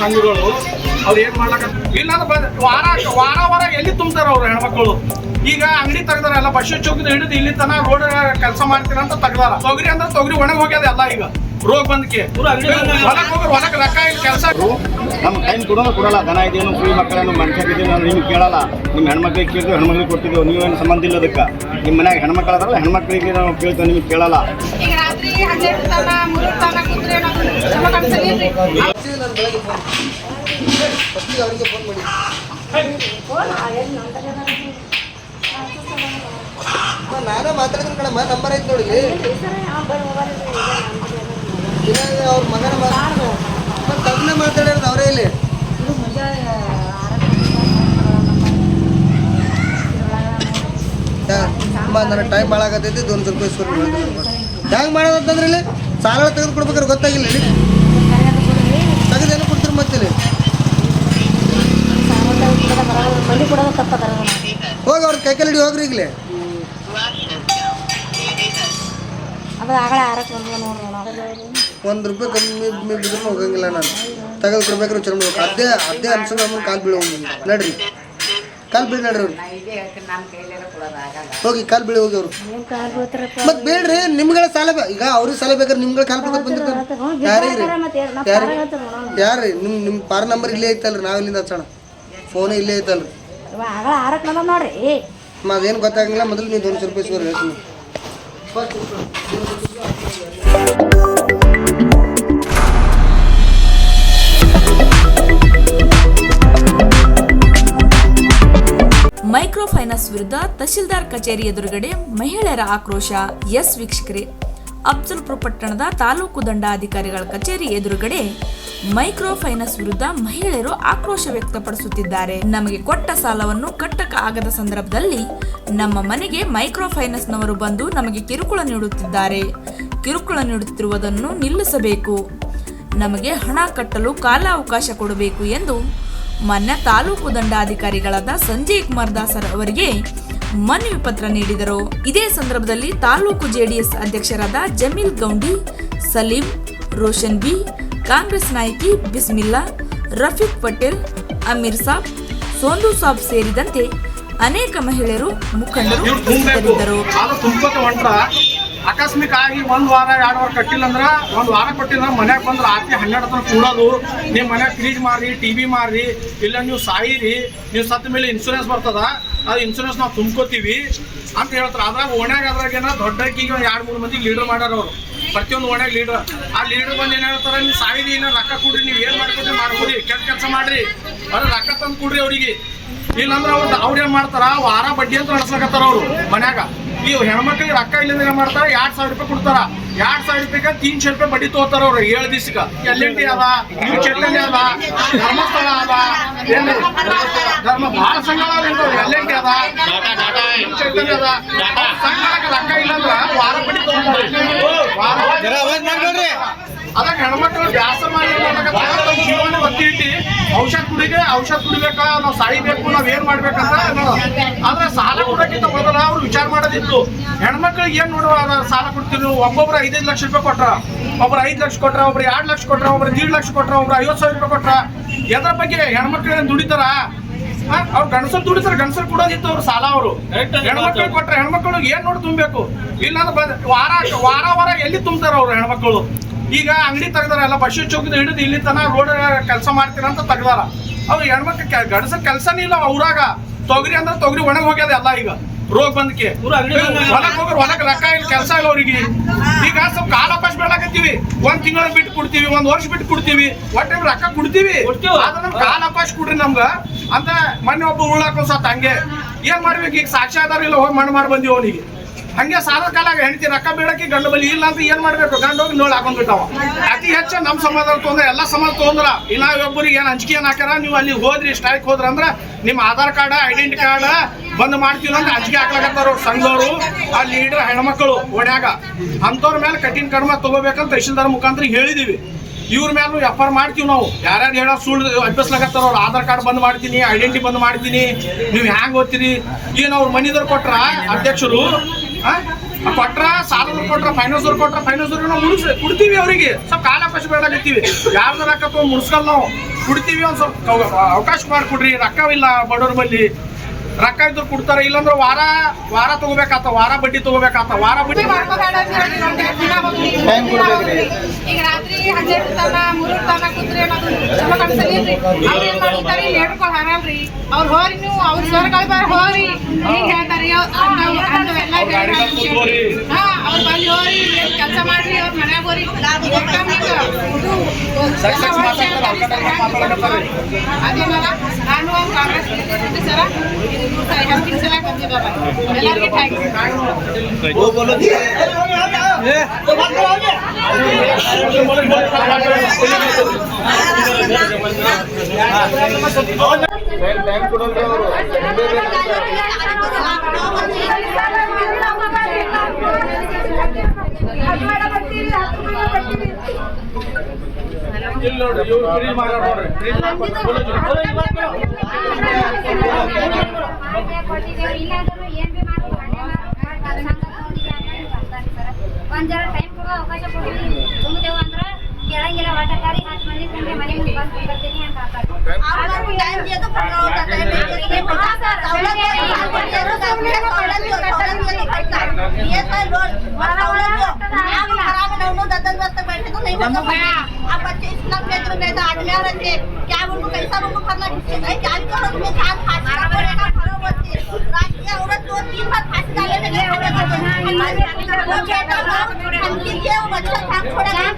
ಸಂಘಗಳು ಅವ್ರು ಏನ್ ಮಾಡ್ಲಕ ಇಲ್ಲ ಅಂದ್ರೆ ವಾರ ವಾರ ವಾರ ಎಲ್ಲಿ ತುಂಬ್ತಾರ ಅವ್ರು ಹೆಣ್ಮಕ್ಳು? ಈಗ ಅಂಗಡಿ ತೆಗ್ದಾರ ಎಲ್ಲ ಬಸ್ ಚೌಕದ ಹಿಡಿದು ಇಲ್ಲಿ ತನ ರೋಡ್ ಕೆಲಸ ಮಾಡ್ತೀರ ಅಂತ ತೆಗ್ದಾರ. ತೊಗರಿ ಅಂದ್ರೆ ತೊಗರಿ ಒಣಗ್ ಹೋಗ್ಯದ ಎಲ್ಲ ಈಗ. ರೋಗ ಬಂದಕ್ಕೆ ಹೊಲಕ್ ಹೋಗ್ರಿ ಹೊಲಕ್ ರೊಕ್ಕ ಇಲ್ಲಿ ಕೆಲಸ ನಮ್ಮ ಟೈಮ್ ಕೊಡೋಲ್ಲ ಕೊಡಲ್ಲ ದನ ಇದೇನು ಕುರಿ ಮಕ್ಕಳನ್ನು ಮನುಷ್ಯ ನಾನು ನಿಮ್ಗೆ ಕೇಳಲ್ಲ. ನಿಮ್ಮ ಹೆಣ್ಮಕ್ಳಿಗೆ ಕೇಳಿದ್ರು ಹೆಣ್ಮಕ್ಳಿಗೆ ಕೊಟ್ಟಿದ್ದೆವು ನೀವೇನು ಸಂಬಂಧ ಇಲ್ಲ ಅದಕ್ಕೆ ನಿಮ್ಮ ಮನ್ಯಾಗ ಹೆಣ್ಮಕ್ಳು ಅದಾರಲ್ಲ ಹೆಣ್ಮಕ್ಳಿಗೆ ನಾವು ಕೇಳ್ತೇವೆ ನಿಮ್ಗೆ ಕೇಳಲ್ಲ. ಹನ್ನೆರಡು ತನ ಮೂರು ನಾನೇ ಮಾತಾಡಿದ್ರು ಕಣಮ್ಮ ನಂಬರ್ ಐತೆ ನೋಡಿ ಅವ್ರ ಮಗನ ಮಾತಾಡಿರೋದು ಅವರೇ ಇಲ್ಲಿ ಟೈಮ್ ಭಾಳ ಆಗತೈತಿ ಒಂದು ಸ್ವಲ್ಪ ಇಸ್ಕೊಂಡು ಹೆಂಗೆ ಮಾಡೋದಂತಂದ್ರೆ ಇಲ್ಲಿ ಸಾಲ ತೆಗೆದು ಕೊಡ್ಬೇಕಾದ್ರೆ ಗೊತ್ತಾಗಿಲ್ಲ ಇಲ್ಲಿ. ತೆಗೆದೇನು ಕೊಡ್ತೀರಿ ಮತ್ತೆ ಇಲ್ಲಿ? ಹೋಗಿ ಅವ್ರ ಕೈ ಕೈಲಿ ಹೋಗ್ರಿ ಈಗಲೇ. ಒಂದು ರೂಪಾಯಿ ಕಮ್ಮಿ ಬಿದ್ರೂ ಹೋಗಂಗಿಲ್ಲ ನಾನು. ತೆಗೆದು ಕೊಡ್ಬೇಕಾದ್ರೆ ಚಲೋ ಅದೇ ಅದೇ ಅನ್ಸಲ್ಲ ನಮ್ಮನ್ನು ಕಾಲು ಬೀಳೋ ನಡ್ರಿ. ಕಾಲು ಬೀಳಿ ನಡ್ರಿ ಅವ್ರು. ಹೋಗಿ ಕಾಲು ಬೀಳಿ ಹೋಗಿ ಅವರು. ಮತ್ತೆ ಬೇಡ್ರಿ ನಿಮ್ಗಳ ಸಾಲ ಈಗ ಅವ್ರಿಗೆ ಸಾಲ ಬೇಕಾದ್ರೆ ನಿಮ್ಗಳ ಕಾಲು ಬೀಳ್ಕೊತ ಬಂದಿರ್ತಾರೆ. ನಿಮ್ ಹೇಳ್ತಾರೆ. ನೋಡೋಣ. ನಿಮ್ಮ ನಿಮ್ಮ ಪಾರ ನಂಬರ್ ಇಲ್ಲೇ ಐತಲ್ರಿ ನಾವು ಇಲ್ಲಿಂದ ಹಚ್ಚೋಣ. ಫೋನ್ ಇಲ್ಲೇ ಐತಲ್ರಿ. ಅದೇನು ಗೊತ್ತಾಗಂಗಿಲ್ಲ ಮೊದಲು ನೀವು ದೊಂದು ರೂಪಾಯಿ ಸಿಗೋರು ಹೇಳ್ತೀನಿ. ಮೈಕ್ರೋ ಫೈನಾನ್ಸ್ ವಿರುದ್ಧ ತಹಶೀಲ್ದಾರ್ ಕಚೇರಿ ಎದುರುಗಡೆ ಮಹಿಳೆಯರ ಆಕ್ರೋಶ. ಎಸ್ ವೀಕ್ಷಕರೇ, ಅಫ್ಜಲ್ಪುರ ಪಟ್ಟಣದ ತಾಲೂಕು ದಂಡಾಧಿಕಾರಿಗಳ ಕಚೇರಿ ಎದುರುಗಡೆ ಮೈಕ್ರೋ ಫೈನಾನ್ಸ್ ವಿರುದ್ಧ ಮಹಿಳೆಯರು ಆಕ್ರೋಶ ವ್ಯಕ್ತಪಡಿಸುತ್ತಿದ್ದಾರೆ. ನಮಗೆ ಕೊಟ್ಟ ಸಾಲವನ್ನು ಕಟ್ಟಕ ಆಗದ ಸಂದರ್ಭದಲ್ಲಿ ನಮ್ಮ ಮನೆಗೆ ಮೈಕ್ರೋ ಫೈನಾನ್ಸ್ನವರು ಬಂದು ನಮಗೆ ಕಿರುಕುಳ ನೀಡುತ್ತಿದ್ದಾರೆ. ಕಿರುಕುಳ ನೀಡುತ್ತಿರುವುದನ್ನು ನಿಲ್ಲಿಸಬೇಕು. ನಮಗೆ ಹಣ ಕಟ್ಟಲು ಕಾಲಾವಕಾಶ ಕೊಡಬೇಕು ಎಂದು ಮಾನ್ಯ ತಾಲೂಕು ದಂಡಾಧಿಕಾರಿಗಳಾದ ಸಂಜಯ್ ಕುಮಾರ್ ದಾಸರ್ ಅವರಿಗೆ ಮನವಿ ಪತ್ರ ನೀಡಿದರು. ಇದೇ ಸಂದರ್ಭದಲ್ಲಿ ತಾಲೂಕು ಜೆಡಿಎಸ್ ಅಧ್ಯಕ್ಷರಾದ ಜಮೀಲ್ ಗೌಂಡಿ, ಸಲೀಂ, ರೋಷನ್ ಬಿ, ಕಾಂಗ್ರೆಸ್ ನಾಯಕಿ ಬಿಸ್ಮಿಲ್ಲಾ, ರಫೀಕ್ ಪಟೇಲ್, ಅಮೀರ್ ಸಾಬ್, ಸೋಂದು ಸಾಬ್ ಸೇರಿದಂತೆ ಅನೇಕ ಮಹಿಳೆಯರು ಮುಖಂಡರು ಉಪಸ್ಥಿತರಿದ್ದರು. ಆಕಸ್ಮಿಕ ಆಗಿ ಒಂದ್ ವಾರ, ಎರಡು ವಾರ ಕಟ್ಟಿಲ್ಲ ಅಂದ್ರೆ ಒಂದು ವಾರ ಕೊಟ್ಟಿಲ್ಲ ಮನ್ಯಾಗ ಬಂದ್ರೆ ರಾತ್ರಿ ಹನ್ನೆರಡು ತನಕ ಕೂಡೋದು. ನಿಮ್ಮ ಮನ್ಯಾಗ ಫ್ರಿಜ್ ಮಾರಿ ಟಿವಿ ಮಾರಿ ಇಲ್ಲ ನೀವು ಸಾಯಿರಿ, ನೀವು ಸತ್ತ ಮೇಲೆ ಇನ್ಶೂರೆನ್ಸ್ ಬರ್ತದ, ಆ ಇನ್ಶೂರೆನ್ಸ್ ನಾವು ತುಂಬ್ಕೋತೀವಿ ಅಂತ ಹೇಳ್ತಾರೆ. ಅದ್ರಾಗ ಓಣ್ಯಾಗ ಅದ್ರಾಗ ಏನ ದೊಡ್ಡಕ್ಕಿಗೆ ಒಂದ್ ಎರಡ್, ಮೂರು ಮಂದಿ ಲೀಡರ್ ಮಾಡ್ಯಾರ ಅವರು. ಪ್ರತಿಯೊಂದು ಓಣ್ಯಾಗ ಲೀಡರ್ ಆ ಲೀಡರ್ ಬಂದು ಏನು ಹೇಳ್ತಾರ, ನೀವು ಸಾಯಿರಿ ಏನ ರೊಕ್ಕ ಕೊಡ್ರಿ, ನೀವು ಏನು ಮಾಡ್ಕೊಡ್ರಿ ಮಾಡ್ಕೊಡಿ, ಕೆಟ್ಟ ಕೆಲಸ ಮಾಡ್ರಿ. ಅದ್ರ ರೊಕ್ಕ ತಂದು ಕೊಡ್ರಿ ಅವ್ರಿಗೆ. ಇಲ್ಲಾಂದ್ರೆ ಅವ್ರು ಅವ್ರು ಏನು ಮಾಡ್ತಾರ, ವಾರ ಬಡ್ಡಿ ಅಂತ ನಡೆಸ್ಲಕತ್ತಾರ ಅವರು ಮನ್ಯಾಗ. ಈ ಹೆಣ್ಮಕ್ಳಿಗೆ ರೊಕ್ಕ ಇಲ್ಲದ ಏನ್ ಮಾಡ್ತಾರ? ಎರಡ್ ಸಾವಿರ ರೂಪಾಯಿ ಕೊಡ್ತಾರ. ಎರಡ್ ಸಾವಿರ ರೂಪಾಯಿಗೆ ತೀನ್ಶೆ ರೂಪಾಯಿ ಬಡ್ಡಿ ತಗೋತಾರ ಅವ್ರು ಏಳು ದಿವ್ಸಕ್ಕ. ಎಲ್ ಅದ ನ್ಯೂ ಚೈತನ್ಯ ಅದ ಧರ್ಮಸ್ಥಳ ಅದ ಧರ್ಮ ಬಹಳ ಸಂಘಗಳ ಎಲ್ ಎನ್ ಟಿ ಅದ ಚೈತನ್ಯ ಅದ. ಸಂಘಕ್ಕೆ ರೊಕ್ಕ ಇಲ್ಲಂದ್ರ ವಾರ ಬಡ್ಡಿ ತಗೋತಾರ. ವಾರ ಅದಕ್ಕೆ ಹೆಣ್ಮಕ್ಳು ವ್ಯಾಸ ಮಾಡಿ ಜೀವನ ಒತ್ತಿ ಇಟ್ಟು ಔಷಧ ಕುಡಿಗೆ ಔಷಧ ಕುಡಿಬೇಕಾ ನಾವು ಸಾಯಿಬೇಕು ನಾವ್ ಏನ್ ಮಾಡ್ಬೇಕಂತ. ಆದ್ರೆ ಸಾಲ ಕೊಡಕ್ಕಿಂತ ಮೊದಲ ಅವ್ರು ವಿಚಾರ ಮಾಡೋದಿತ್ತು ಹೆಣ್ಮಕ್ಳಿಗೆ ಏನ್ ನೋಡುವ ಸಾಲ ಕೊಡ್ತೀವಿ ಒಬ್ಬೊಬ್ರು ಐದೈದು ಲಕ್ಷ ರೂಪಾಯಿ ಕೊಟ್ರ ಒಬ್ರು ಐದು ಲಕ್ಷ ಕೊಟ್ರ ಒಬ್ರು ಎರಡು ಲಕ್ಷ ಕೊಟ್ರ ಒಬ್ರು ದೀಡ್ ಲಕ್ಷ ಕೊಟ್ರ ಒಬ್ರು ಐವತ್ತು ಸಾವಿರ ರೂಪಾಯಿ ಕೊಟ್ರ ಎದ್ರ ಬಗ್ಗೆ ಹೆಣ್ಮಕ್ಳು ಏನ್ ದುಡಿತಾರ? ಅವ್ರು ಗಂಡಸರು ದುಡಿತಾರೆ ಗಂಡಸರು ಕೊಡೋದಿತ್ತು ಅವ್ರು ಸಾಲ ಅವರು. ಹೆಣ್ಮಕ್ಳು ಕೊಟ್ರೆ ಹೆಣ್ಮಕ್ಳು ಏನ್ ನೋಡಿ ತುಂಬಬೇಕು? ಇಲ್ಲಾಂದ್ರೆ ವಾರ ವಾರ ವಾರ ಎಲ್ಲಿ ತುಂಬ್ತಾರ ಅವ್ರು ಹೆಣ್ಮಕ್ಳು? ಈಗ ಅಂಗಡಿ ತೆಗ್ದಾರ ಎಲ್ಲ ಬಸ್ ಚೌಕದ ಹಿಡಿದು ಇಲ್ಲಿ ತನ ರೋಡ್ ಕೆಲಸ ಮಾಡ್ತೀರ ಅಂತ ತೆಗ್ದಾರ. ಅವ್ರು ಹೆಣ್ಮಕ್ಳು ಗಡಸ ಕೆಲಸನೇ ಇಲ್ಲ ಅವ್ರಾಗ. ತೊಗರಿ ಅಂದ್ರೆ ತೊಗರಿ ಒಣಗಿ ಹೋಗ್ಯದ ಎಲ್ಲ ಈಗ. ರೋಗ ಬಂದಕ್ಕೆ ಹೊಲಕ್ ಹೋಗ್ರಿ ಹೊಲಕ್ ರೊಕ್ಕ ಇಲ್ಲ ಕೆಲಸ ಇಲ್ಲ ಅವ್ರಿಗೆ. ಈಗ ಸ್ವಲ್ಪ ಕಾಲಾವಕಾಶ ಬೇಡಾಕತ್ತೀವಿ ಒಂದ್ ತಿಂಗಳ ಬಿಟ್ಟು ಕೊಡ್ತೀವಿ ಒಂದ್ ವರ್ಷ ಬಿಟ್ಟು ಕೊಡ್ತೀವಿ. ಒಟ್ಟೆ ರೊಕ್ಕ ಕೊಡ್ತೀವಿ. ಆದ್ರೆ ಪಶ್ ಕಾಲಾವಕಾಶ ಕೊಡ್ರಿ ನಮ್ಗ. ಅಂತ ಮೊನ್ನೆ ಒಬ್ಬ ಉಳ್ಳಾಕ ಸತ್ ಹಂಗೆ. ಏನ್ ಮಾಡ್ಬೇಕು ಈಗ ಸಾಕ್ಷಿ ಇಲ್ಲ ಹೋಗಿ ಮಣ್ಣು ಮಾಡಿ ಬಂದಿವಿ ಅವನಿಗೆ. ಹಂಗೆ ಸಾಲ ಕಾಲಾಗ ಹೆಂಡತಿ ರೊಕ್ಕ ಬೇಡಕ್ಕೆ ಗಂಡು ಬಲಿ ಇಲ್ಲ ಅಂತ ಏನ್ ಮಾಡ್ಬೇಕು? ಗಂಡು ಹೋಗಿ ನೋಡ್ ಹಾಕೊಂಡ್ಬಿಟ್ಟಾವ. ಅತಿ ಹೆಚ್ಚು ನಮ್ಮ ಸಮಾಜ ತೊಂದ್ರೆ, ಎಲ್ಲಾ ಸಮಾಜ ತೊಂದ್ರ. ಇನ್ನ ಒಬ್ಬರಿಗೆ ಏನ್ ಹಂಚಿಕೆ ಏನ್ ಹಾಕ್ಯಾರ? ನೀವು ಅಲ್ಲಿ ಹೋದ್ರಿ ಸ್ಟ್ರೈಕ್ ಹೋದ್ರ ಅಂದ್ರ ನಿಮ್ ಆಧಾರ್ ಕಾರ್ಡ್ ಐಡೆಂಟಿ ಕಾರ್ಡ್ ಬಂದ್ ಮಾಡ್ತೀವಿ ಅಂತ ಅಂಜಿಕೆ ಹಾಕ್ಲಾಕತ್ತಾರ ಅವ್ರು ಸಂಘದವರು, ಆ ಲೀಡರ್ ಹೆಣ್ಮಕ್ಳು ಒಡ್ಯಾಗ ಅಂತವ್ರ ಮೇಲೆ ಕಠಿಣ ಕ್ರಮ ತಗೋಬೇಕಂತ ತಹಶೀಲ್ದಾರ್ ಮುಖಾಂತರ ಹೇಳಿದೀವಿ. ಇವ್ರ ಮೇಲೂ ಎಫ್ ಆರ್ ಮಾಡ್ತೀವಿ ನಾವು. ಯಾರ್ಯಾರು ಹೇಳೋ ಸುಳ್ಳು ಅಭ್ಯಸ್ಲಾಗತ್ತಾರ ಅವ್ರು ಆಧಾರ್ ಕಾರ್ಡ್ ಬಂದ್ ಮಾಡ್ತೀನಿ ಐಡೆಂಟಿ ಬಂದ್ ಮಾಡ್ತೀನಿ. ನೀವು ಹ್ಯಾಂಗ್ ಓದ್ತೀರಿ? ಏನು ಅವ್ರ ಮನಿದವ್ರು ಕೊಟ್ರ ಅಧ್ಯಕ್ಷರು ಕೊಟ್ರ ಸಾಲ ಕೊಟ್ರ ಫೈನಾನ್ಸ್ ಅವ್ರು ಕೊಟ್ರ ಫೈನಾನ್ಸ್ ಅವ್ರಿಗೆ ನಾವು ಮುಗಿಸ್ ಕೊಡ್ತೀವಿ ಅವರಿಗೆ. ಸ್ವಲ್ಪ ಕಾಲಾವಕಾಶ ಬೇಡಾಕತ್ತೀವಿ ಯಾರ್ದು ರೊಕ್ಕ ತೊಗೊಂಡು ಮುಡ್ಸ್ಕಲ್ ನಾವು ಕುಡ್ತೀವಿ ಒಂದ್ ಸ್ವಲ್ಪ ಅವಕಾಶ ಮಾಡಿಕೊಡ್ರಿ ರೊಕ್ಕವಿಲ್ಲ ಬಡವ್ರ ಬಲ್ಲಿ. ರೊಕ್ಕ ಇದ್ರು ಕೊಡ್ತಾರೆ ಇಲ್ಲಾಂದ್ರೆ ವಾರ ವಾರ ತಗೋಬೇಕಾತ ವಾರ ಬಡ್ಡಿ ತಗೋಬೇಕಾತ ವಾರ ಬಡ್ಡಿ. ಈಗ ರಾತ್ರಿ ಹನ್ನೆರಡು ತನ ಮೂರು ತನ ಕುಂತ್ರೆ ಅನ್ನೋದು ಚಲೋ ಕಾಣಿಸಲಿಲ್ರಿ ಅವ್ರು ಏನ್ ಮಾಡ್ತಾರೆ ಹಾರಲ್ರಿ ಅವ್ರು ಹೋರಿ ನೀವು ಅವ್ರ ಬಾರ ಹೋರಿ. ಹಿಂಗ್ ಹೇಳ್ತಾರಿ? ಹಾ ಅವ್ರ ಬಂದು ಹೋರಿ ಕೆಲಸ ಮಾಡ್ರಿ ಅವ್ರ ಮನ್ಯಾಗ ಹೋರಿ ಒಟ್ಟಾಗಿ ಇದು ಸರಿ, ಸರಿ, ಮಾತಾಡ್ತಾರೆ, ಅವ್ರ್ ಕಡೆ ಎಲ್ಲ ಮಾತಾಡಕತ್ತಾರೆ. ಅದೇನಲ್ಲ ನಾನು ಅವ್ರ ಕಾಂಗ್ರೆಸ್ ಗೆದ್ದಿದ್ದೆ ಸರ ಇದು ಹೆಲ್ಪಿಂಗ್ ಸಲ ಬಂದಿದ್ದಲ್ಲ ಎಲ್ಲರಿಗೂ ಥ್ಯಾಂಕ್ಸ್ ಟೈಮ್ ಕೊಡೋಲ್ರಿ ಅವರು ಇಲ್ಲಿ ನೋಡ್ರಿ ಇವ್ರು ಫ್ರೀ ಮಾಡ್ಯಾರ ನೋಡ್ರಿ. ಫ್ರೀ ಒಂದ್ ಜರ ಟೈಮ್ ಕೊಡುವ ಅವಕಾಶ ಕೊಡಿ ತುಂಬಿದೆವು ಅಂದ್ರ ಕೇಳಂಗಿಲ್ಲ ವಾಟಕಾರಿ ಹತ್ತು ಮಂದಿ ತುಂಬಿ ಮನೆ ಮುಂದೆ ಬಂದು ಬರ್ತೀನಿ ಅಂತ हटाओ लो दस दस बजे तक बैठे तो नहीं होता आप बच्चे स्कूल भेज रहे तो आदमी आ रहे क्या बोलूँ कैसा बोलूँ फरना भाई क्या भी करो तुम्हें चार फांसी का पड़ेगा भरो बच्चे राष्ट्रीय औरत दो तीन बार फांसी डाले नहीं हम कीजिए वो बच्चा छोड़ेगा